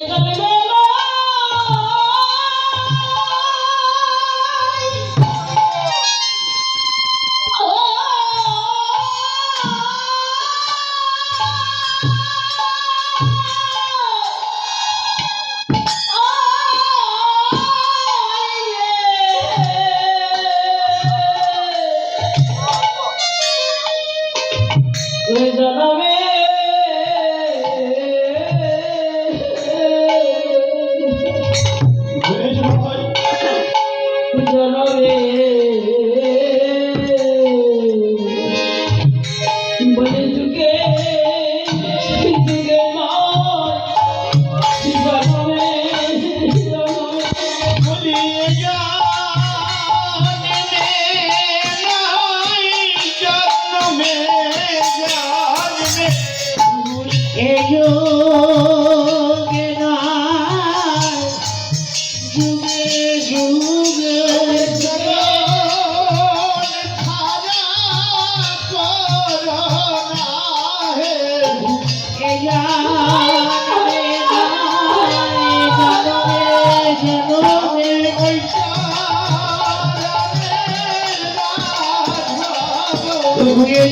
জনমে জনমে বলে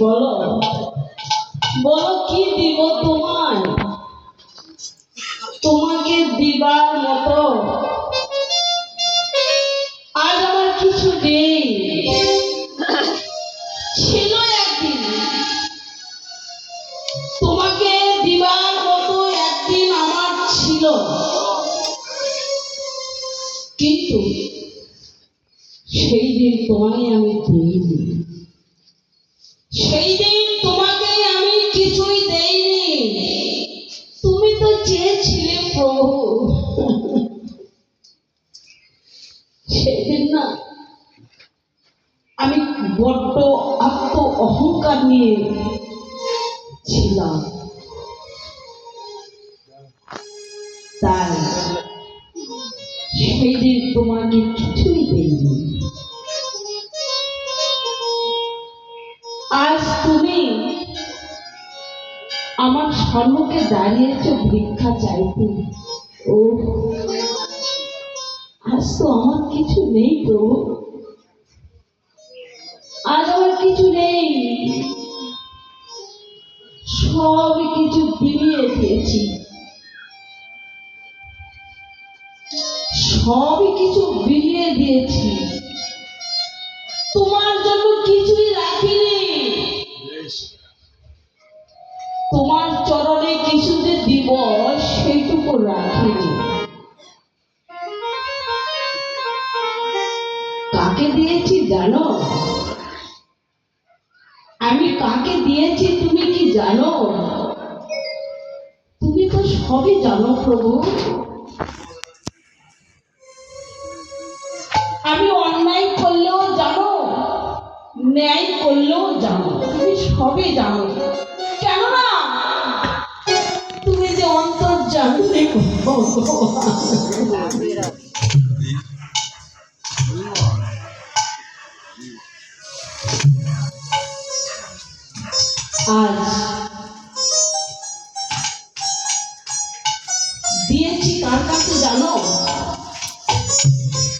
বলো বলো কি দিব তোমায় তোমাকে দিবার কিন্তু সেই দিন তোমায় আমি দিইনি। সেই দিন তোমাকে আমি কিছুই দেইনি। তুমি তো চেয়েছিলে প্রভু। সেদিন না আমি বড্ড আত্ম অহংকার নিয়ে ছিলাম। তাই তোমাকে কিছুই দেইনি আজ তুমি আমার সম্মুখে দাঁড়িয়েছ ভিক্ষা চাইতে। ও আজ তো আমার কিছু নেই প্রভু। আজ আমার কিছু নেই। সব কিছু বিলিয়ে দিয়েছি। সব কিছু বিলিয়ে দিয়েছি। তোমার জন্য কিছুই রাখিনি। তোমার চরণে কিছু যে দিব সেইটুকু রাখিনি। কাকে দিয়েছি জানো? আমি কাকে দিয়েছি তুমি কি জানো? তুমি তো সবই জানো প্রভু। করলেও জানো তুমি সবই জানো। তুমি যে অন্তর জানতে আজ